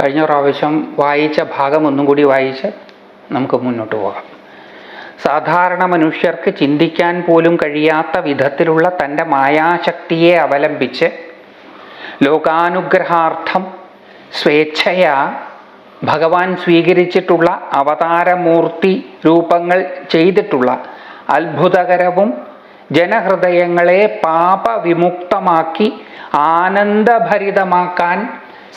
കഴിഞ്ഞ പ്രാവശ്യം വായിച്ച ഭാഗം ഒന്നും കൂടി വായിച്ച് നമുക്ക് മുന്നോട്ട് പോകാം. സാധാരണ മനുഷ്യർക്ക് ചിന്തിക്കാൻ പോലും കഴിയാത്ത വിധത്തിലുള്ള തന്റെ മായാശക്തിയെ അവലംബിച്ച് ലോകാനുഗ്രഹാർത്ഥം സ്വേച്ഛയാ ഭഗവാൻ സ്വീകരിച്ചിട്ടുള്ള അവതാരമൂർത്തി രൂപങ്ങൾ ചെയ്തിട്ടുള്ള അത്ഭുതകരവും ജനഹൃദയങ്ങളെ പാപവിമുക്തമാക്കി ആനന്ദഭരിതമാക്കാൻ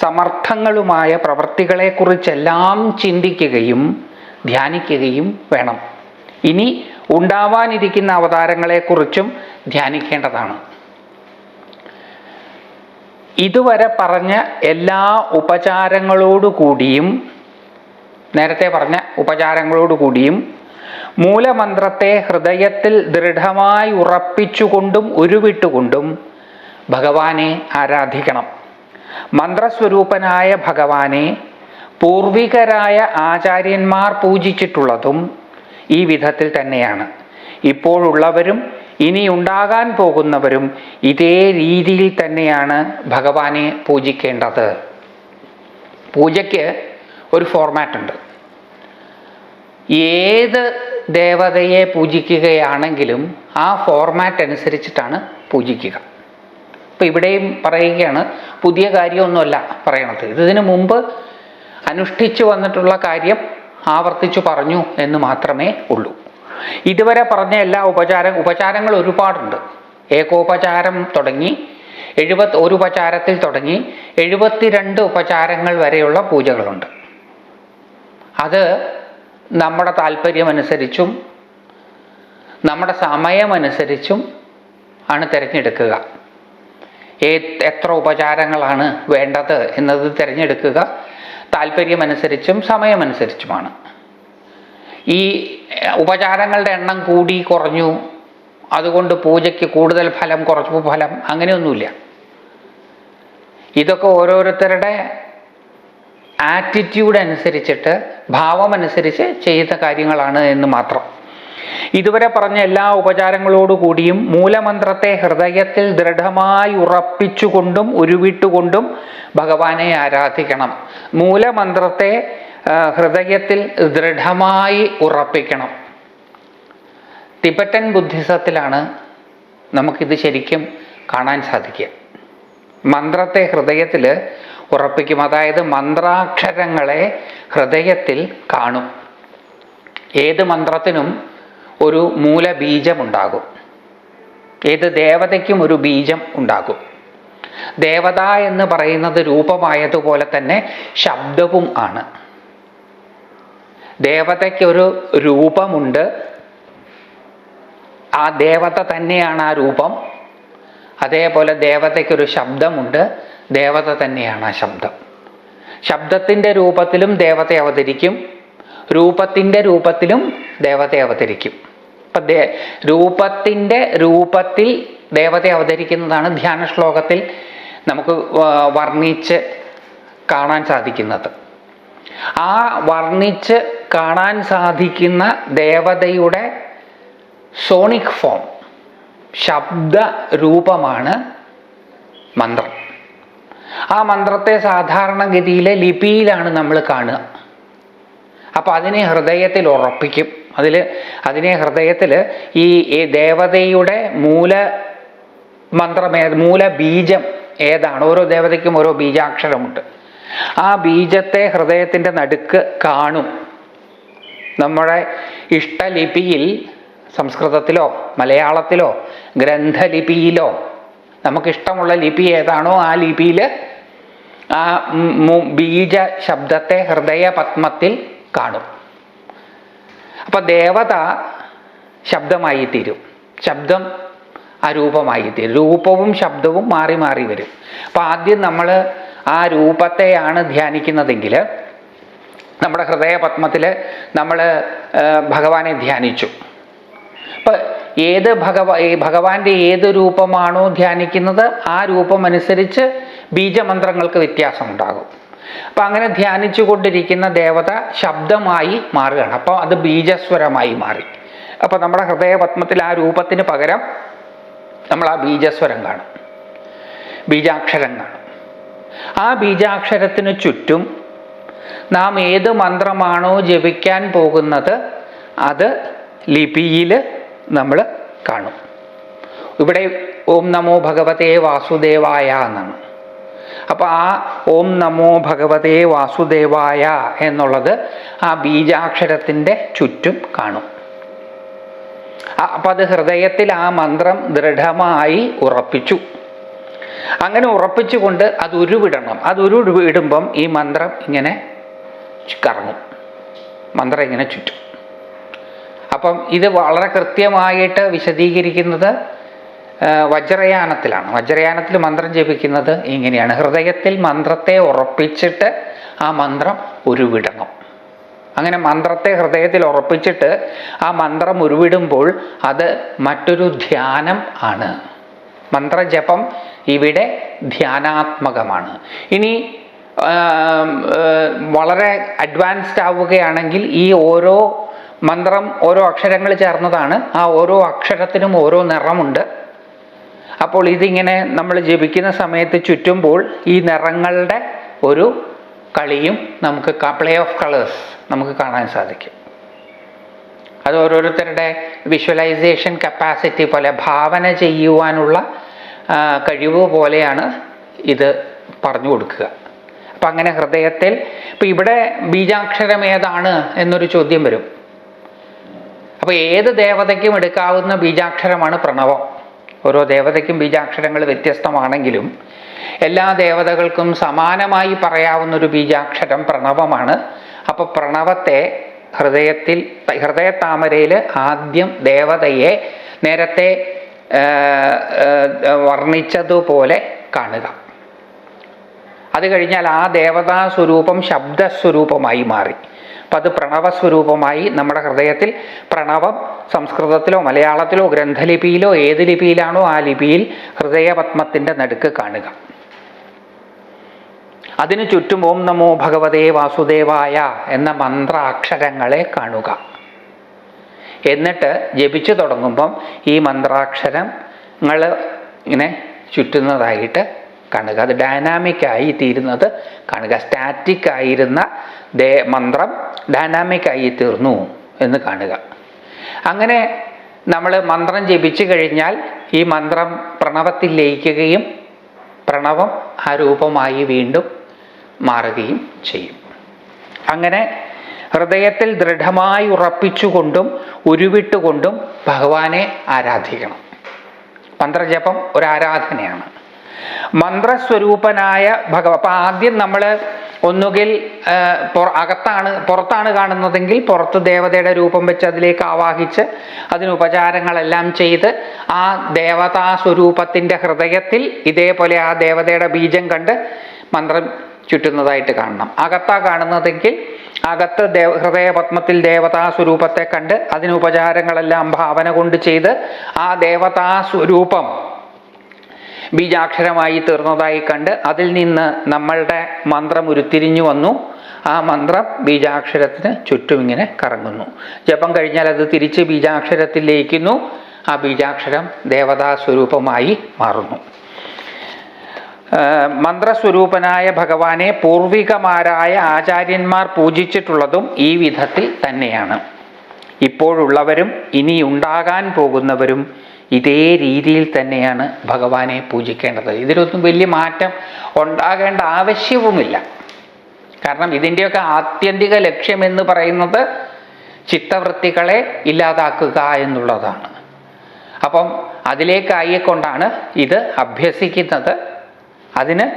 സമർത്ഥങ്ങളുമായ പ്രവൃത്തികളെക്കുറിച്ചെല്ലാം ചിന്തിക്കുകയും ധ്യാനിക്കുകയും വേണം. ഇനി ഉണ്ടാവാനിരിക്കുന്ന അവതാരങ്ങളെക്കുറിച്ചും ധ്യാനിക്കേണ്ടതാണ്. ഇതുവരെ പറഞ്ഞ എല്ലാ ഉപചാരങ്ങളോടുകൂടിയും നേരത്തെ പറഞ്ഞ ഉപചാരങ്ങളോടുകൂടിയും മൂലമന്ത്രത്തെ ഹൃദയത്തിൽ ദൃഢമായി ഉറപ്പിച്ചുകൊണ്ടും ഉരുവിട്ടുകൊണ്ടും ഭഗവാനെ ആരാധിക്കണം. മന്ത്രസ്വരൂപനായ ഭഗവാനെ പൂർവികരായ ആചാര്യന്മാർ പൂജിച്ചിട്ടുള്ളതും ഈ വിധത്തിൽ തന്നെയാണ്. ഇപ്പോഴുള്ളവരും ഇനി ഉണ്ടാകാൻ പോകുന്നവരും ഇതേ രീതിയിൽ തന്നെയാണ് ഭഗവാനെ പൂജിക്കേണ്ടത്. പൂജയ്ക്ക് ഒരു ഫോർമാറ്റ് ഉണ്ട്. ഏത് ദേവതയെ പൂജിക്കുകയാണെങ്കിലും ആ ഫോർമാറ്റ് അനുസരിച്ചിട്ടാണ് പൂജിക്കുക. ഇപ്പം ഇവിടെയും പറയുകയാണ് പുതിയ കാര്യമൊന്നുമല്ല പറയണത്. ഇതിനു മുമ്പ് അനുഷ്ഠിച്ചു വന്നിട്ടുള്ള കാര്യം ആവർത്തിച്ചു പറഞ്ഞു എന്ന് മാത്രമേ ഉള്ളൂ. ഇതുവരെ പറഞ്ഞ എല്ലാ ഉപചാര ഉപചാരങ്ങൾ ഒരുപാടുണ്ട്. ഏകോപചാരം തുടങ്ങി എഴുപത് ഒരു ഉപചാരത്തിൽ തുടങ്ങി എഴുപത്തിരണ്ട് ഉപചാരങ്ങൾ വരെയുള്ള പൂജകളുണ്ട്. അത് നമ്മുടെ താല്പര്യമനുസരിച്ചും നമ്മുടെ സമയമനുസരിച്ചും ആണ് തിരഞ്ഞെടുക്കുക. എത്ര ഉപചാരങ്ങളാണ് വേണ്ടത് എന്നത് തിരഞ്ഞെടുക്കുക. താല്പര്യമനുസരിച്ചും സമയമനുസരിച്ചുമാണ്. ഈ ഉപചാരങ്ങളുടെ എണ്ണം കൂടി കുറഞ്ഞു. അതുകൊണ്ട് പൂജയ്ക്ക് കൂടുതൽ ഫലം കുറച്ചു ഫലം അങ്ങനെയൊന്നുമില്ല. ഇതൊക്കെ ഓരോരുത്തരുടെ ആറ്റിറ്റ്യൂഡ് അനുസരിച്ചിട്ട് ഭാവമനുസരിച്ച് ചെയ്ത കാര്യങ്ങളാണ് എന്ന് മാത്രം. ഇതുവരെ പറഞ്ഞ എല്ലാ ഉപചാരങ്ങളോടുകൂടിയും മൂലമന്ത്രത്തെ ഹൃദയത്തിൽ ദൃഢമായി ഉറപ്പിച്ചുകൊണ്ടും ഉരുവിട്ടുകൊണ്ടും ഭഗവാനെ ആരാധിക്കണം. മൂലമന്ത്രത്തെ ഹൃദയത്തിൽ ദൃഢമായി ഉറപ്പിക്കണം. തിബറ്റൻ ബുദ്ധിസത്തിലാണ് നമുക്കിത് ശരിക്കും കാണാൻ സാധിക്കുക. മന്ത്രത്തെ ഹൃദയത്തിൽ ഉറപ്പിക്കും. അതായത് മന്ത്രാക്ഷരങ്ങളെ ഹൃദയത്തിൽ കാണും. ഏത് മന്ത്രത്തിനും ഒരു മൂലബീജമുണ്ടാകും. ഏത് ദേവതയ്ക്കും ഒരു ബീജം ഉണ്ടാകും. ദേവത എന്ന് പറയുന്നത് രൂപമായതുപോലെ തന്നെ ശബ്ദവും ആണ്. ദേവതയ്ക്കൊരു രൂപമുണ്ട്. ആ ദേവത തന്നെയാണ് ആ രൂപം. അതേപോലെ ദേവതയ്ക്കൊരു ശബ്ദമുണ്ട്. ദേവത തന്നെയാണ് ആ ശബ്ദം. ശബ്ദത്തിന്റെ രൂപത്തിലും ദേവത അവതരിക്കും. രൂപത്തിന്റെ രൂപത്തിലും ദേവത അവതരിക്കും. ഇപ്പം ദേ രൂപത്തിന്റെ രൂപത്തിൽ ദേവത അവതരിക്കുന്നതാണ് ധ്യാന ശ്ലോകത്തിൽ നമുക്ക് വർണിച്ച് കാണാൻ സാധിക്കുന്നത്. ആ വർണിച്ച് കാണാൻ സാധിക്കുന്ന ദേവതയുടെ സോണിക് ഫോം ശബ്ദ രൂപമാണ് മന്ത്രം. ആ മന്ത്രത്തെ സാധാരണഗതിയിലെ ലിപിയിലാണ് നമ്മൾ കാണുക. അപ്പോൾ അതിനെ ഹൃദയത്തിൽ ഉറപ്പിക്കും. അതിൽ അതിനെ ഹൃദയത്തിൽ ഈ ദേവതയുടെ മൂല മന്ത്രമേ മൂല ബീജം ഏതാണ്? ഓരോ ദേവതയ്ക്കും ഓരോ ബീജാക്ഷരമുണ്ട്. ആ ബീജത്തെ ഹൃദയത്തിന്റെ നടുക്ക് കാണും. നമ്മുടെ ഇഷ്ടലിപിയിൽ സംസ്കൃതത്തിലോ മലയാളത്തിലോ ഗ്രന്ഥലിപിയിലോ നമുക്കിഷ്ടമുള്ള ലിപി ഏതാണോ ആ ലിപിയിൽ ആ ബീജ ശബ്ദത്തെ ഹൃദയ പത്മത്തിൽ കാണും. അപ്പം ദേവത ശബ്ദമായി തീരും. ശബ്ദം അരൂപമായി തീരും. രൂപവും ശബ്ദവും മാറി മാറി വരും. അപ്പം ആദ്യം നമ്മൾ ആ രൂപത്തെയാണ് ധ്യാനിക്കുന്നതെങ്കിൽ നമ്മുടെ ഹൃദയപത്മത്തിൽ നമ്മൾ ഭഗവാനെ ധ്യാനിച്ചു. അപ്പം ഏത് ഭഗവ ഭഗവാന്റെ ഏത് രൂപമാണോ ധ്യാനിക്കുന്നത് ആ രൂപമനുസരിച്ച് ബീജമന്ത്രങ്ങൾക്ക് വ്യത്യാസം വ്യത്യാസമുണ്ടാകും. അപ്പം അങ്ങനെ ധ്യാനിച്ചു കൊണ്ടിരിക്കുന്ന ദേവത ശബ്ദമായി മാറുകയാണ്. അപ്പോൾ അത് ബീജസ്വരമായി മാറി. അപ്പോൾ നമ്മുടെ ഹൃദയപത്മത്തിൽ ആ രൂപത്തിന് പകരം നമ്മൾ ആ ബീജസ്വരം കാണും. ബീജാക്ഷരം കാണും. ആ ബീജാക്ഷരത്തിന് ചുറ്റും നാം ഏത് മന്ത്രമാണോ ജപിക്കാൻ പോകുന്നത് അത് ലിപിയിൽ നമ്മൾ കാണും. ഇവിടെ ഓം നമോ ഭഗവതേ വാസുദേവായ എന്നാണ് അപ്പോൾ ആ ഓം നമോ ഭഗവതേ വാസുദേവായ എന്നുള്ളത് ആ ബീജാക്ഷരത്തിന്റെ ചുറ്റും കാണും. അപ്പം അത് ഹൃദയത്തിൽ ആ മന്ത്രം ദൃഢമായി ഉറപ്പിച്ചു. അങ്ങനെ ഉറപ്പിച്ചുകൊണ്ട് അത് ഉരുവിടണം. അത് ഉരുവിടുമ്പം ഈ മന്ത്രം ഇങ്ങനെ കറങ്ങും. മന്ത്രം ഇങ്ങനെ ചുറ്റും. അപ്പം ഇത് വളരെ കൃത്യമായിട്ട് വിശദീകരിക്കുന്നത് വജ്രയാനത്തിലാണ്. വജ്രയാനത്തിൽ മന്ത്രം ജപിക്കുന്നത് ഇങ്ങനെയാണ്. ഹൃദയത്തിൽ മന്ത്രത്തെ ഉറപ്പിച്ചിട്ട് ആ മന്ത്രം ഉരുവിടണം. അങ്ങനെ മന്ത്രത്തെ ഹൃദയത്തിൽ ഉറപ്പിച്ചിട്ട് ആ മന്ത്രം ഉരുവിടുമ്പോൾ അത് മറ്റൊരു ധ്യാനം ആണ്. മന്ത്രജപം ഇവിടെ ധ്യാനാത്മകമാണ്. ഇനി വളരെ അഡ്വാൻസ്ഡ് ആവുകയാണെങ്കിൽ ഈ ഓരോ മന്ത്രം ഓരോ അക്ഷരങ്ങൾ ചേർന്നതാണ്. ആ ഓരോ അക്ഷരത്തിനും ഓരോ നിറമുണ്ട്. അപ്പോൾ ഇതിങ്ങനെ നമ്മൾ ജപിക്കുന്ന സമയത്ത് ചുറ്റുമ്പോൾ ഈ നിറങ്ങളുടെ ഒരു കളിയും നമുക്ക് പ്ലേ ഓഫ് കളേഴ്സ് നമുക്ക് കാണാൻ സാധിക്കും. അത് ഓരോരുത്തരുടെ വിഷ്വലൈസേഷൻ കപ്പാസിറ്റി പോലെ ഭാവന ചെയ്യുവാനുള്ള കഴിവ് പോലെയാണ് ഇത് പറഞ്ഞു കൊടുക്കുക. അപ്പം അങ്ങനെ ഹൃദയത്തിൽ ഇപ്പം ഇവിടെ ബീജാക്ഷരം ഏതാണ് എന്നൊരു ചോദ്യം വരും. അപ്പോൾ ഏത് ദേവതയ്ക്കും എടുക്കാവുന്ന ബീജാക്ഷരമാണ് പ്രണവം. ഓരോ ദേവതയ്ക്കും ബീജാക്ഷരങ്ങൾ വ്യത്യസ്തമാണെങ്കിലും എല്ലാ ദേവതകൾക്കും സമാനമായി പറയാവുന്ന ഒരു ബീജാക്ഷരം പ്രണവമാണ്. അപ്പോൾ പ്രണവത്തെ ഹൃദയത്തിൽ ഹൃദയത്താമരയിൽ ആദ്യം ദേവതയെ നേരത്തെ വർണിച്ചതുപോലെ കാണുക. അത് കഴിഞ്ഞാൽ ആ ദേവതാ സ്വരൂപം ശബ്ദസ്വരൂപമായി മാറി. അപ്പം അത് പ്രണവസ്വരൂപമായി നമ്മുടെ ഹൃദയത്തിൽ പ്രണവം സംസ്കൃതത്തിലോ മലയാളത്തിലോ ഗ്രന്ഥലിപിയിലോ ഏത് ലിപിയിലാണോ ആ ലിപിയിൽ ഹൃദയപത്മത്തിന്റെ നടുക്ക് കാണുക. അതിനു ചുറ്റും ഓം നമോ ഭഗവതേ വാസുദേവായ എന്ന മന്ത്രാക്ഷരങ്ങളെ കാണുക. എന്നിട്ട് ജപിച്ചു തുടങ്ങുമ്പം ഈ മന്ത്രാക്ഷരങ്ങൾ ഇങ്ങനെ ചുറ്റുന്നതായിട്ട് കാണുക. അത് ഡൈനാമിക്കായി തീരുന്നത് കാണുക. സ്റ്റാറ്റിക് ആയിരുന്ന ദേ മന്ത്രം ഡൈനാമിക്കായി തീർന്നു എന്ന് കാണുക. അങ്ങനെ നമ്മൾ മന്ത്രം ജപിച്ചു കഴിഞ്ഞാൽ ഈ മന്ത്രം പ്രണവത്തിൽ ലയിക്കുകയും പ്രണവം ആ രൂപമായി വീണ്ടും മാറുകയും ചെയ്യും. അങ്ങനെ ഹൃദയത്തിൽ ദൃഢമായി ഉറപ്പിച്ചുകൊണ്ടും ഉരുവിട്ടുകൊണ്ടും ഭഗവാനെ ആരാധിക്കണം. മന്ത്രജപം ഒരു ആരാധനയാണ് മന്ത്രസ്വരൂപനായ ഭഗവ അപ്പം ആദ്യം നമ്മൾ ഒന്നുകിൽ അകത്താണ് പുറത്താണ് കാണുന്നതെങ്കിൽ പുറത്ത് ദേവതയുടെ രൂപം വെച്ച് അതിലേക്ക് ആവാഹിച്ച് അതിന് ഉപചാരങ്ങളെല്ലാം ചെയ്ത് ആ ദേവതാ സ്വരൂപത്തിന്റെ ഹൃദയത്തിൽ ഇതേപോലെ ആ ദേവതയുടെ ബീജം കണ്ട് മന്ത്രം ചുറ്റുന്നതായിട്ട് കാണണം. അകത്താ കാണുന്നതെങ്കിൽ അകത്ത് ദേവ ഹൃദയപത്മത്തിൽ ദേവതാ സ്വരൂപത്തെ കണ്ട് അതിന് ഉപചാരങ്ങളെല്ലാം ഭാവന കൊണ്ട് ചെയ്ത് ആ ദേവതാ സ്വരൂപം ബീജാക്ഷരമായി തീർന്നതായി കണ്ട് അതിൽ നിന്ന് നമ്മളുടെ മന്ത്രം ഉരുത്തിരിഞ്ഞു വന്നു. ആ മന്ത്രം ബീജാക്ഷരത്തിന് ചുറ്റും ഇങ്ങനെ കറങ്ങുന്നു. ജപം കഴിഞ്ഞാൽ അത് തിരിച്ച് ബീജാക്ഷരത്തിൽ ലയിക്കുന്നു ആ ബീജാക്ഷരം ദേവതാ സ്വരൂപമായി മാറുന്നു. മന്ത്രസ്വരൂപനായ ഭഗവാനെ പൂർവികമാരായ ആചാര്യന്മാർ പൂജിച്ചിട്ടുള്ളതും ഈ വിധത്തിൽ തന്നെയാണ്. ഇപ്പോഴുള്ളവരും ഇനി ഉണ്ടാകാൻ പോകുന്നവരും ഇതേ രീതിയിൽ തന്നെയാണ് ഭഗവാനെ പൂജിക്കേണ്ടത്. ഇതിലൊന്നും വലിയ മാറ്റം ഉണ്ടാകേണ്ട ആവശ്യവുമില്ല. കാരണം ഇതിന്റെയൊക്കെ ആത്യന്തിക ലക്ഷ്യം എന്ന് പറയുന്നത് ചിത്തവൃത്തികളെ ഇല്ലാതാക്കുക എന്നുള്ളതാണ്. അപ്പം അതിലേക്കായിക്കൊണ്ടാണ് ഇത് അഭ്യസിക്കുന്നത്. അതിന്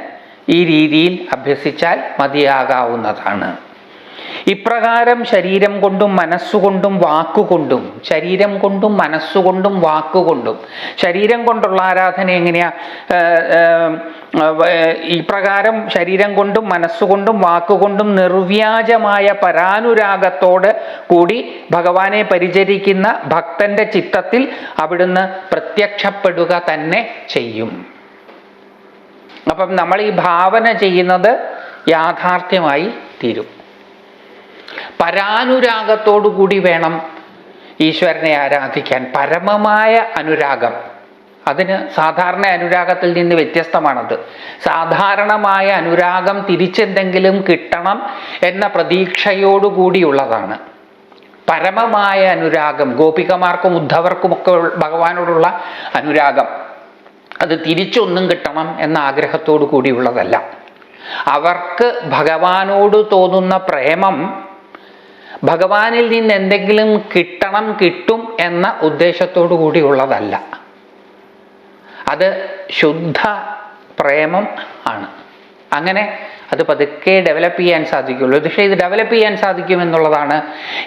ഈ രീതിയിൽ അഭ്യസിച്ചാൽ മതിയാകാവുന്നതാണ്. ഇപ്രകാരം ശരീരം കൊണ്ടും മനസ്സുകൊണ്ടും വാക്കുകൊണ്ടും ശരീരം കൊണ്ടും മനസ്സുകൊണ്ടും വാക്കുകൊണ്ടും ശരീരം കൊണ്ടുള്ള ആരാധന എങ്ങനെയാ? ഇപ്രകാരം ശരീരം കൊണ്ടും മനസ്സുകൊണ്ടും വാക്കുകൊണ്ടും നിർവ്യാജമായ പരാനുരാഗത്തോട് കൂടി ഭഗവാനെ പരിചരിക്കുന്ന ഭക്തന്റെ ചിത്തത്തിൽ അവിടുന്ന് പ്രത്യക്ഷപ്പെടുക തന്നെ ചെയ്യും. അപ്പം നമ്മൾ ഈ ഭാവന ചെയ്യുന്നത് യാഥാർത്ഥ്യമായി തീരും. പരാനുരാഗത്തോടു കൂടി വേണം ഈശ്വരനെ ആരാധിക്കാൻ. പരമമായ അനുരാഗം. അതിന് സാധാരണ അനുരാഗത്തിൽ നിന്ന് വ്യത്യസ്തമാണത്. സാധാരണമായ അനുരാഗം തിരിച്ചെന്തെങ്കിലും കിട്ടണം എന്ന പ്രതീക്ഷയോടുകൂടിയുള്ളതാണ്. പരമമായ അനുരാഗം ഗോപികമാർക്കും ഉദ്ധവർക്കുമൊക്കെ ഭഗവാനോടുള്ള അനുരാഗം അത് തിരിച്ചൊന്നും കിട്ടണം എന്ന ആഗ്രഹത്തോടു കൂടിയുള്ളതല്ല അവർക്ക് ഭഗവാനോട് തോന്നുന്ന പ്രേമം ഭഗവാനിൽ നിന്ന് എന്തെങ്കിലും കിട്ടണം കിട്ടും എന്ന ഉദ്ദേശത്തോടു കൂടിയുള്ളതല്ല അത് ശുദ്ധ പ്രേമം ആണ്. അങ്ങനെ അത് പതുക്കെ ഡെവലപ്പ് ചെയ്യാൻ സാധിക്കുള്ളൂ. പക്ഷേ ഇത് ഡെവലപ്പ് ചെയ്യാൻ സാധിക്കും എന്നുള്ളതാണ്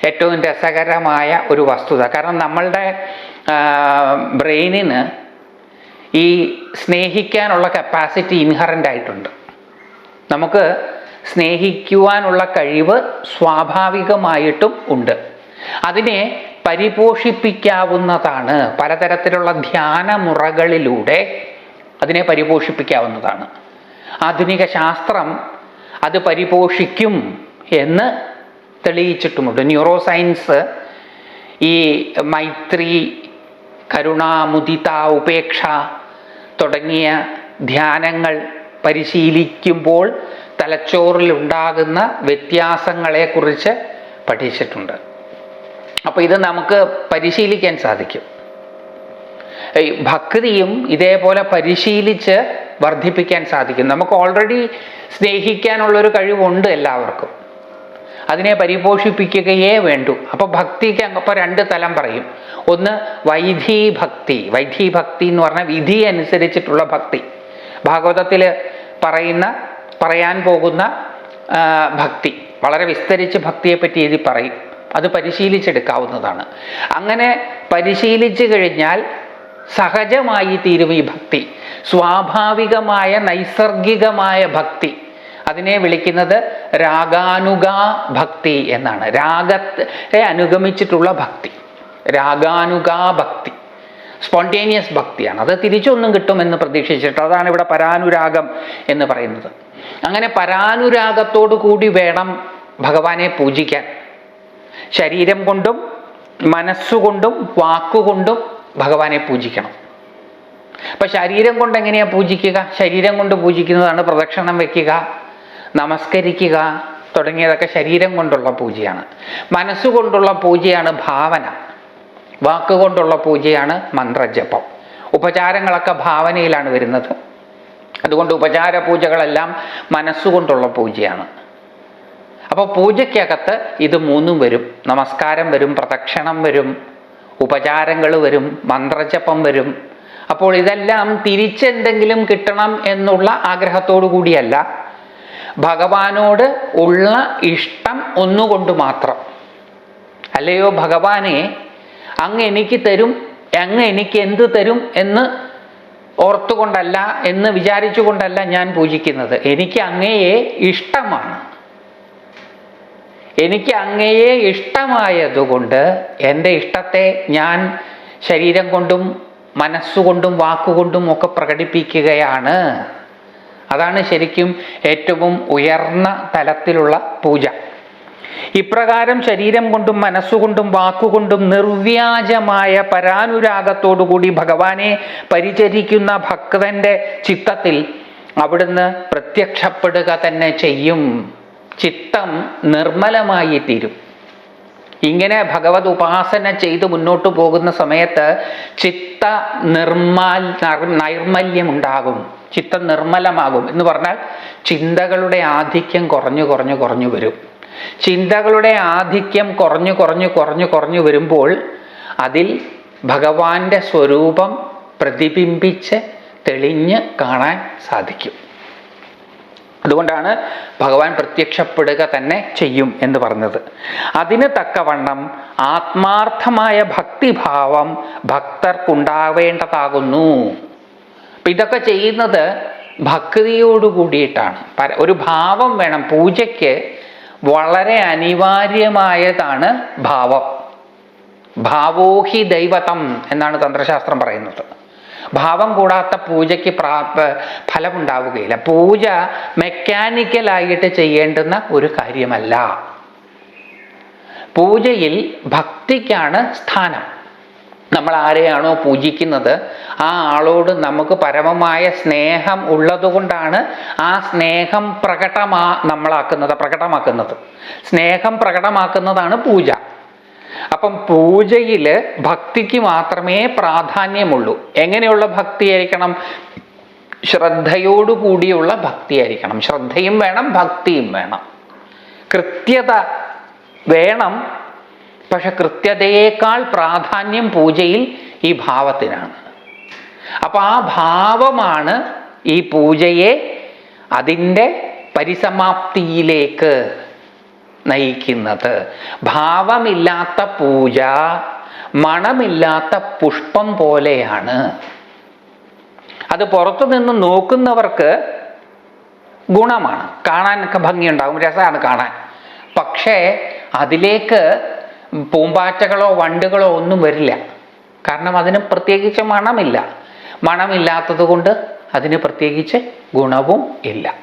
ഏറ്റവും രസകരമായ ഒരു വസ്തുത. കാരണം നമ്മളുടെ ബ്രെയിനിന് ഈ സ്നേഹിക്കാനുള്ള കപ്പാസിറ്റി ഇൻഹറന്റ് ആയിട്ടുണ്ട്. നമുക്ക് സ്നേഹിക്കുവാനുള്ള കഴിവ് സ്വാഭാവികമായിട്ടും ഉണ്ട്. അതിനെ പരിപോഷിപ്പിക്കാവുന്നതാണ്. പലതരത്തിലുള്ള ധ്യാന മുറകളിലൂടെ അതിനെ പരിപോഷിപ്പിക്കാവുന്നതാണ്. ആധുനിക ശാസ്ത്രം അത് പരിപോഷിക്കും എന്ന് തെളിയിച്ചിട്ടുമുണ്ട്. ന്യൂറോ സയൻസ് ഈ മൈത്രി കരുണ മുദിത ഉപേക്ഷ തുടങ്ങിയ ധ്യാനങ്ങൾ പരിശീലിക്കുമ്പോൾ തലച്ചോറിലുണ്ടാകുന്ന വ്യത്യാസങ്ങളെക്കുറിച്ച് പഠിച്ചിട്ടുണ്ട്. അപ്പോൾ ഇത് നമുക്ക് പരിശീലിക്കാൻ സാധിക്കും. ഈ ഭക്തിയും ഇതേപോലെ പരിശീലിച്ച് വർദ്ധിപ്പിക്കാൻ സാധിക്കും. നമുക്ക് ഓൾറെഡി സ്നേഹിക്കാനുള്ളൊരു കഴിവുണ്ട് എല്ലാവർക്കും. അതിനെ പരിപോഷിപ്പിക്കുകയേ വേണ്ടൂ. അപ്പോൾ ഭക്തിക്ക് അപ്പോൾ രണ്ട് തലം പറയും. ഒന്ന് വൈധി ഭക്തി വൈധി ഭക്തി എന്ന് പറഞ്ഞാൽ വിധി അനുസരിച്ചിട്ടുള്ള ഭക്തി. ഭാഗവതത്തിൽ പറയുന്ന പറയാൻ പോകുന്ന ഭക്തി. വളരെ വിസ്തരിച്ച് ഭക്തിയെപ്പറ്റി എഴുതി പറയും. അത് പരിശീലിച്ചെടുക്കാവുന്നതാണ്. അങ്ങനെ പരിശീലിച്ചു കഴിഞ്ഞാൽ സഹജമായി തീരും ഈ ഭക്തി. സ്വാഭാവികമായ നൈസർഗികമായ ഭക്തി. അതിനെ വിളിക്കുന്നത് രാഗാനുഗാ ഭക്തി എന്നാണ്. രാഗത്തെ അനുഗമിച്ചിട്ടുള്ള ഭക്തി. രാഗാനുഗാ ഭക്തി. സ്പോണ്ടേനിയസ് ഭക്തിയാണ്. അത് തിരിച്ചൊന്നും കിട്ടുമെന്ന് പ്രതീക്ഷിച്ചിട്ട് അതാണ് ഇവിടെ പരാനുരാഗം എന്ന് പറയുന്നത്. അങ്ങനെ പരാനുരാഗത്തോടു കൂടി വേണം ഭഗവാനെ പൂജിക്കാൻ. ശരീരം കൊണ്ടും മനസ്സുകൊണ്ടും വാക്കുകൊണ്ടും ഭഗവാനെ പൂജിക്കണം. അപ്പൊ ശരീരം കൊണ്ട് എങ്ങനെയാ പൂജിക്കുക? ശരീരം കൊണ്ട് പൂജിക്കുന്നതാണ് പ്രദക്ഷിണം വെക്കുക നമസ്കരിക്കുക തുടങ്ങിയതൊക്കെ ശരീരം കൊണ്ടുള്ള പൂജയാണ്. മനസ്സുകൊണ്ടുള്ള പൂജയാണ് ഭാവന. വാക്കുകൊണ്ടുള്ള പൂജയാണ് മന്ത്രജപം. ഉപചാരങ്ങളൊക്കെ ഭാവനയിലാണ് വരുന്നത്. അതുകൊണ്ട് ഉപചാര പൂജകളെല്ലാം മനസ്സുകൊണ്ടുള്ള പൂജയാണ്. അപ്പോൾ പൂജയ്ക്കകത്ത് ഇത് മൂന്നും വരും. നമസ്കാരം വരും പ്രദക്ഷിണം വരും ഉപചാരങ്ങൾ വരും മന്ത്രജപം വരും. അപ്പോൾ ഇതെല്ലാം തിരിച്ചെന്തെങ്കിലും കിട്ടണം എന്നുള്ള ആഗ്രഹത്തോടു കൂടിയല്ല. ഭഗവാനോട് ഉള്ള ഇഷ്ടം ഒന്നുകൊണ്ട് മാത്രം. അല്ലയോ ഭഗവാനെ അങ്ങ് എനിക്ക് തരും അങ്ങ് എനിക്ക് എന്ത് തരും എന്ന് ഓർത്തുകൊണ്ടല്ല എന്ന് വിചാരിച്ചുകൊണ്ടല്ല ഞാൻ പൂജിക്കുന്നത്. എനിക്ക് അങ്ങയെ ഇഷ്ടമാണ്. എനിക്ക് അങ്ങയെ ഇഷ്ടമായതുകൊണ്ട് എന്റെ ഇഷ്ടത്തെ ഞാൻ ശരീരം കൊണ്ടും മനസ്സുകൊണ്ടും വാക്കുകൊണ്ടും ഒക്കെ പ്രകടിപ്പിക്കുകയാണ്. അതാണ് ശരിക്കും ഏറ്റവും ഉയർന്ന തലത്തിലുള്ള പൂജ. ഇപ്രകാരം ശരീരം കൊണ്ടും മനസ്സുകൊണ്ടും വാക്കുകൊണ്ടും നിർവ്യാജമായ പരാനുരാഗത്തോടുകൂടി ഭഗവാനെ പരിചരിക്കുന്ന ഭക്തന്റെ ചിത്തത്തിൽ അവിടുന്ന് പ്രത്യക്ഷപ്പെടുക തന്നെ ചെയ്യും. ചിത്തം നിർമ്മലമായി തീരും. ഇങ്ങനെ ഭഗവത് ഉപാസന ചെയ്ത് മുന്നോട്ട് പോകുന്ന സമയത്ത് ചിത്ത നിർമാൽ നർ- നൈർമല്യം ഉണ്ടാകും ചിത്തം നിർമ്മലമാകും എന്ന് പറഞ്ഞാൽ ചിന്തകളുടെ ആധിക്യം കുറഞ്ഞു കുറഞ്ഞു കുറഞ്ഞു വരും. ചിന്തകളുടെ ആധിക്യം കുറഞ്ഞു കുറഞ്ഞു കുറഞ്ഞു കുറഞ്ഞു വരുമ്പോൾ അതിൽ ഭഗവാന്റെ സ്വരൂപം പ്രതിബിംബിച്ച് തെളിഞ്ഞ് കാണാൻ സാധിക്കും. അതുകൊണ്ടാണ് ഭഗവാൻ പ്രത്യക്ഷപ്പെടുക തന്നെ ചെയ്യും എന്ന് പറഞ്ഞത്. അതിന് തക്കവണ്ണം ആത്മാർത്ഥമായ ഭക്തിഭാവം ഭക്തർക്കുണ്ടാവേണ്ടതാകുന്നു. അപ്പം ഇതൊക്കെ ചെയ്യുന്നത് ഭക്തിയോട് കൂടിയിട്ടാണ് ഒരു ഭാവം വേണം പൂജയ്ക്ക് വളരെ അനിവാര്യമായതാണ് ഭാവം. ഭാവോഹി ദൈവതം എന്നാണ് തന്ത്രശാസ്ത്രം പറയുന്നത്. ഭാവം കൂടാത്ത പൂജയ്ക്ക് പ്രാ ഫലമുണ്ടാവുകയില്ല. പൂജ മെക്കാനിക്കലായിട്ട് ചെയ്യേണ്ടുന്ന ഒരു കാര്യമല്ല. പൂജയിൽ ഭക്തിക്കാണ് സ്ഥാനം. നമ്മൾ ആരെയാണോ പൂജിക്കുന്നത്? ആ ആളോട് നമുക്ക് പരമമായ സ്നേഹം ഉള്ളതുകൊണ്ടാണ് ആ സ്നേഹം പ്രകടമാ നമ്മളാക്കുന്നത് പ്രകടമാക്കുന്നത്. സ്നേഹം പ്രകടമാക്കുന്നതാണ് പൂജ. അപ്പം പൂജയിൽ ഭക്തിക്ക് മാത്രമേ പ്രാധാന്യമുള്ളൂ. എങ്ങനെയുള്ള ഭക്തിയായിരിക്കണം? ശ്രദ്ധയോടുകൂടിയുള്ള ഭക്തിയായിരിക്കണം. ശ്രദ്ധയും വേണം ഭക്തിയും വേണം. കൃത്യത വേണം പക്ഷെ കൃത്യതയേക്കാൾ പ്രാധാന്യം പൂജയിൽ ഈ ഭാവത്തിനാണ്. അപ്പൊ ആ ഭാവമാണ് ഈ പൂജയെ അതിന്റെ പരിസമാപ്തിയിലേക്ക് നയിക്കുന്നത്. ഭാവമില്ലാത്ത പൂജ മണമില്ലാത്ത പുഷ്പം പോലെയാണ്. അത് പുറത്തു നിന്ന് നോക്കുന്നവർക്ക് ഗുണമാണ്. കാണാനൊക്കെ ഭംഗിയുണ്ടാകും രസമാണ് കാണാൻ. പക്ഷേ അതിലേക്ക് പൂമ്പാറ്റകളോ വണ്ടുകളോ ഒന്നും വരില്ല. കാരണം അതിന് പ്രത്യേകിച്ച് മണമില്ല. മണമില്ലാത്തത് കൊണ്ട് അതിന് പ്രത്യേകിച്ച് ഗുണവും ഇല്ല.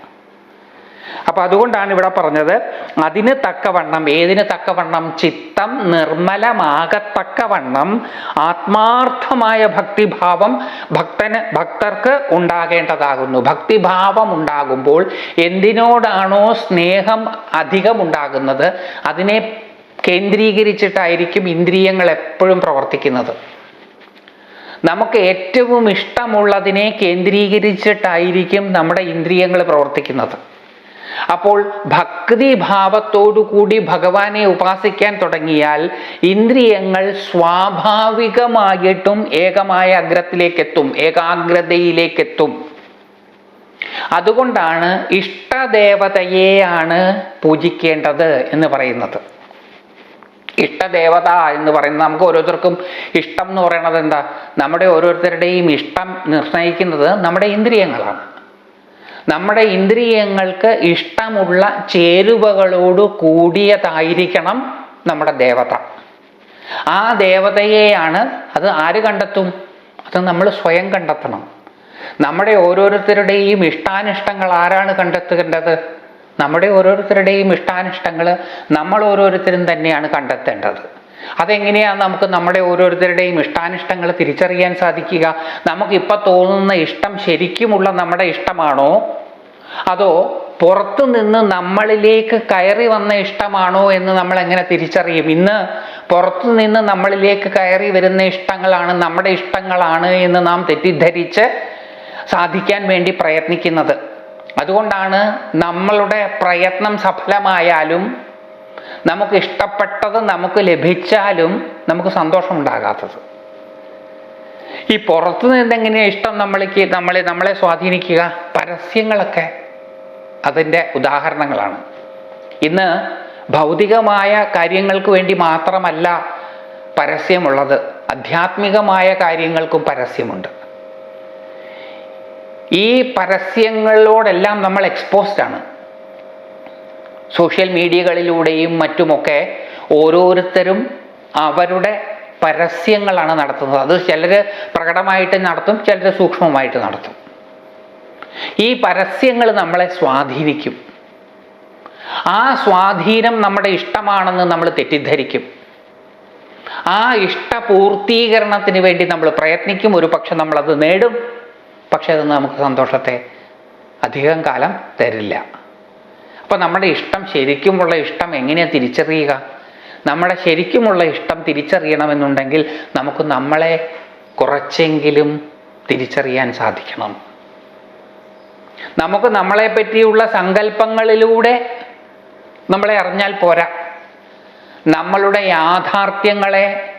അപ്പൊ അതുകൊണ്ടാണ് ഇവിടെ പറഞ്ഞത് അതിന് തക്കവണ്ണം ഏതിന് തക്കവണ്ണം? ചിത്തം നിർമ്മലമാകത്തക്കവണ്ണം ആത്മാർത്ഥമായ ഭക്തിഭാവം ഭക്തന് ഭക്തർക്ക് ഉണ്ടാകേണ്ടതാകുന്നു. ഭക്തിഭാവം ഉണ്ടാകുമ്പോൾ എന്തിനോടാണോ സ്നേഹം അധികം ഉണ്ടാകുന്നത് അതിനെ കേന്ദ്രീകരിച്ചിട്ടായിരിക്കും ഇന്ദ്രിയങ്ങൾ എപ്പോഴും പ്രവർത്തിക്കുന്നത്. നമുക്ക് ഏറ്റവും ഇഷ്ടമുള്ളതിനെ കേന്ദ്രീകരിച്ചിട്ടായിരിക്കും നമ്മുടെ ഇന്ദ്രിയങ്ങൾ പ്രവർത്തിക്കുന്നത്. അപ്പോൾ ഭക്തി കൂടി ഭഗവാനെ ഉപാസിക്കാൻ തുടങ്ങിയാൽ ഇന്ദ്രിയങ്ങൾ സ്വാഭാവികമായിട്ടും ഏകമായ അഗ്രത്തിലേക്കെത്തും ഏകാഗ്രതയിലേക്കെത്തും. അതുകൊണ്ടാണ് ഇഷ്ടദേവതയെയാണ് പൂജിക്കേണ്ടത് എന്ന് പറയുന്നത്. ഇഷ്ടദേവത എന്ന് പറയുന്നത് നമുക്ക് ഓരോരുത്തർക്കും ഇഷ്ടം എന്ന് പറയുന്നത് എന്താ? നമ്മുടെ ഓരോരുത്തരുടെയും ഇഷ്ടം നിർണയിക്കുന്നത് നമ്മുടെ ഇന്ദ്രിയങ്ങളാണ്. നമ്മുടെ ഇന്ദ്രിയങ്ങൾക്ക് ഇഷ്ടമുള്ള ചേരുവകളോട് കൂടിയതായിരിക്കണം നമ്മുടെ ദേവത. ആ ദേവതയെയാണ് അത് ആര് കണ്ടെത്തും? അത് നമ്മൾ സ്വയം കണ്ടെത്തണം. നമ്മുടെ ഓരോരുത്തരുടെയും ഇഷ്ടാനിഷ്ടങ്ങൾ ആരാണ് കണ്ടെത്തേണ്ടത്? നമ്മുടെ ഓരോരുത്തരുടെയും ഇഷ്ടാനിഷ്ടങ്ങൾ നമ്മൾ ഓരോരുത്തരും തന്നെയാണ് കണ്ടെത്തേണ്ടത്. അതെങ്ങനെയാണ് നമുക്ക് നമ്മുടെ ഓരോരുത്തരുടെയും ഇഷ്ടാനിഷ്ടങ്ങൾ തിരിച്ചറിയാൻ സാധിക്കുക? നമുക്കിപ്പോൾ തോന്നുന്ന ഇഷ്ടം ശരിക്കുമുള്ള നമ്മുടെ ഇഷ്ടമാണോ? അതോ പുറത്തു നിന്ന് നമ്മളിലേക്ക് കയറി വന്ന ഇഷ്ടമാണോ എന്ന് നമ്മൾ എങ്ങനെ തിരിച്ചറിയും? ഇന്ന് പുറത്തു നിന്ന് നമ്മളിലേക്ക് കയറി വരുന്ന ഇഷ്ടങ്ങളാണ് നമ്മുടെ ഇഷ്ടങ്ങളാണ് എന്ന് നാം തെറ്റിദ്ധരിച്ച് സാധിക്കാൻ വേണ്ടി പ്രയത്നിക്കുന്നത്. അതുകൊണ്ടാണ് നമ്മളുടെ പ്രയത്നം സഫലമായാലും നമുക്ക് ഇഷ്ടപ്പെട്ടത് നമുക്ക് ലഭിച്ചാലും നമുക്ക് സന്തോഷം ഉണ്ടാകാത്തത്. ഈ പുറത്തു നിന്നെങ്ങനെയാണ് ഇഷ്ടം നമ്മൾക്ക് നമ്മളെ നമ്മളെ സ്വാധീനിക്കുക? പരസ്യങ്ങളൊക്കെ അതിന്റെ ഉദാഹരണങ്ങളാണ്. ഇന്ന് ഭൗതികമായ കാര്യങ്ങൾക്ക് വേണ്ടി മാത്രമല്ല പരസ്യമുള്ളത്. ആധ്യാത്മികമായ കാര്യങ്ങൾക്കും പരസ്യമുണ്ട്. ഈ പരസ്യങ്ങളോടെല്ലാം നമ്മൾ എക്സ്പോസ്ഡ് ആണ്. സോഷ്യൽ മീഡിയകളിലൂടെയും മറ്റുമൊക്കെ ഓരോരുത്തരും അവരുടെ പരസ്യങ്ങളാണ് നടത്തുന്നത്. അത് ചിലർ പ്രകടമായിട്ട് നടത്തും ചിലർ സൂക്ഷ്മമായിട്ട് നടത്തും. ഈ പരസ്യങ്ങൾ നമ്മളെ സ്വാധീനിക്കും. ആ സ്വാധീനം നമ്മുടെ ഇഷ്ടമാണെന്ന് നമ്മൾ തെറ്റിദ്ധരിക്കും. ആ ഇഷ്ടപൂർത്തീകരണത്തിന് വേണ്ടി നമ്മൾ പ്രയത്നിക്കും. ഒരു പക്ഷെ നമ്മളത് നേടും. പക്ഷെ അത് നമുക്ക് സന്തോഷത്തെ അധികം കാലം തരില്ല. അപ്പോൾ നമ്മുടെ ഇഷ്ടം ശരിക്കുമുള്ള ഇഷ്ടം എങ്ങനെയാണ് തിരിച്ചറിയുക? നമ്മുടെ ശരിക്കുമുള്ള ഇഷ്ടം തിരിച്ചറിയണമെന്നുണ്ടെങ്കിൽ നമുക്ക് നമ്മളെ കുറച്ചെങ്കിലും തിരിച്ചറിയാൻ സാധിക്കണം. നമുക്ക് നമ്മളെ പറ്റിയുള്ള സങ്കല്പങ്ങളിലൂടെ നമ്മളെ അറിഞ്ഞാൽ പോരാ. നമ്മളുടെ യാഥാർത്ഥ്യങ്ങളെ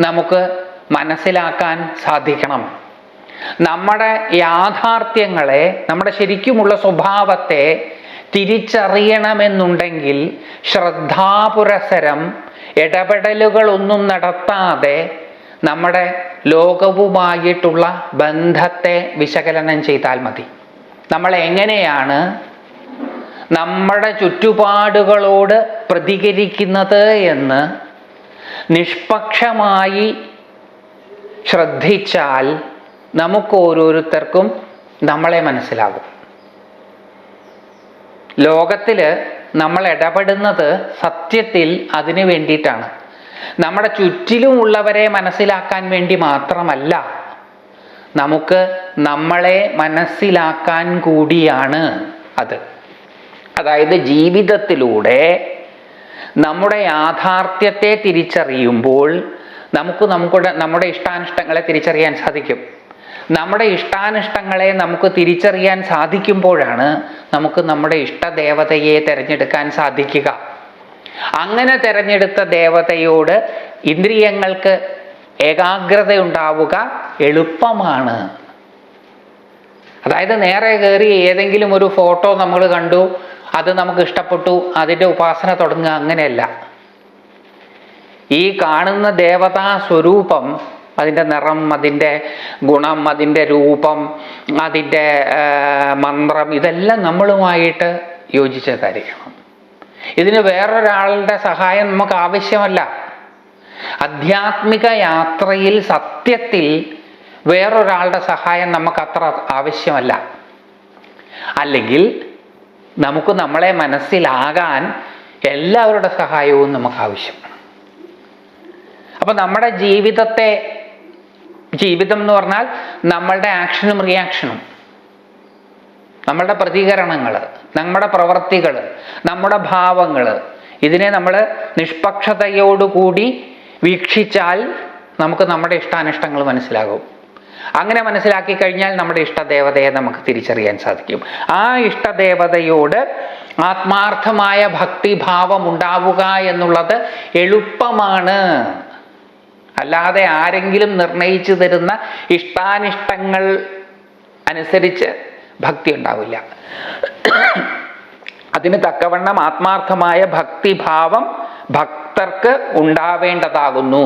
നമുക്ക് മനസ്സിലാക്കാൻ സാധിക്കണം. നമ്മുടെ യാഥാർത്ഥ്യങ്ങളെ നമ്മുടെ ശരിക്കുമുള്ള സ്വഭാവത്തെ തിരിച്ചറിയണമെന്നുണ്ടെങ്കിൽ ശ്രദ്ധാപുരസരം ഇടപെടലുകളൊന്നും നടത്താതെ നമ്മുടെ ലോകവുമായിട്ടുള്ള ബന്ധത്തെ വിശകലനം ചെയ്താൽ മതി. നമ്മൾ എങ്ങനെയാണ് നമ്മുടെ ചുറ്റുപാടുകളോട് പ്രതികരിക്കുന്നത് എന്ന് നിഷ്പക്ഷമായി ശ്രദ്ധിച്ചാൽ നമുക്ക് ഓരോരുത്തർക്കും നമ്മളെ മനസ്സിലാകും. ലോകത്തിൽ നമ്മൾ ഇടപെടുന്നത് സത്യത്തിൽ അതിന് വേണ്ടിയിട്ടാണ്. നമ്മുടെ ചുറ്റിലുമുള്ളവരെ മനസ്സിലാക്കാൻ വേണ്ടി മാത്രമല്ല നമുക്ക് നമ്മളെ മനസ്സിലാക്കാൻ കൂടിയാണ് അത്. അതായത് ജീവിതത്തിലൂടെ നമ്മുടെ യാഥാർത്ഥ്യത്തെ തിരിച്ചറിയുമ്പോൾ നമുക്ക് നമ്മുടെ നമ്മുടെ ഇഷ്ടാനിഷ്ടങ്ങളെ തിരിച്ചറിയാൻ സാധിക്കും. നമ്മുടെ ഇഷ്ടാനിഷ്ടങ്ങളെ നമുക്ക് തിരിച്ചറിയാൻ സാധിക്കുമ്പോഴാണ് നമുക്ക് നമ്മുടെ ഇഷ്ടദേവതയെ തിരഞ്ഞെടുക്കാൻ സാധിക്കുക. അങ്ങനെ തിരഞ്ഞെടുത്ത ദേവതയോട് ഇന്ദ്രിയങ്ങൾക്ക് ഏകാഗ്രത ഉണ്ടാവുക എളുപ്പമാണ്. അതായത് നേരെ കയറി ഏതെങ്കിലും ഒരു ഫോട്ടോ നമ്മൾ കണ്ടു അത് നമുക്ക് ഇഷ്ടപ്പെട്ടു അതിന്റെ ഉപാസന തുടങ്ങുക അങ്ങനെയല്ല. ഈ കാണുന്ന ദേവതാ സ്വരൂപം അതിന്റെ നിറം അതിന്റെ ഗുണം അതിന്റെ രൂപം അതിന്റെ മന്ത്രം ഇതെല്ലാം നമ്മളുമായിട്ട് യോജിച്ചതായിരിക്കണം ഇതിന് വേറൊരാളുടെ സഹായം നമുക്ക് ആവശ്യമല്ല. ആധ്യാത്മിക യാത്രയിൽ സത്യത്തിൽ വേറൊരാളുടെ സഹായം നമുക്ക് അത്ര ആവശ്യമല്ല. അല്ലെങ്കിൽ നമുക്ക് നമ്മളെ മനസ്സിലാകാൻ എല്ലാവരുടെ സഹായവും നമുക്ക് ആവശ്യമാണ്. അപ്പം നമ്മുടെ ജീവിതത്തെ ജീവിതം എന്ന് പറഞ്ഞാൽ നമ്മളുടെ ആക്ഷനും റിയാക്ഷനും നമ്മളുടെ പ്രതികരണങ്ങൾ നമ്മുടെ പ്രവർത്തികൾ നമ്മുടെ ഭാവങ്ങൾ ഇതിനെ നമ്മൾ നിഷ്പക്ഷതയോടുകൂടി വീക്ഷിച്ചാൽ നമുക്ക് നമ്മുടെ ഇഷ്ടാനിഷ്ടങ്ങൾ മനസ്സിലാകും. അങ്ങനെ മനസ്സിലാക്കി കഴിഞ്ഞാൽ നമ്മുടെ ഇഷ്ടദേവതയെ നമുക്ക് തിരിച്ചറിയാൻ സാധിക്കും. ആ ഇഷ്ടദേവതയോട് ആത്മാർത്ഥമായ ഭക്തിഭാവം ഉണ്ടാവുക എന്നുള്ളത് എളുപ്പമാണ്. അല്ലാതെ ആരെങ്കിലും നിർണയിച്ചു തരുന്ന ഇഷ്ടാനിഷ്ടങ്ങൾ അനുസരിച്ച് ഭക്തി ഉണ്ടാവില്ല. അതിന് തക്കവണ്ണം ആത്മാർത്ഥമായ ഭക്തിഭാവം ഭക്തർക്ക് ഉണ്ടാവേണ്ടതാകുന്നു.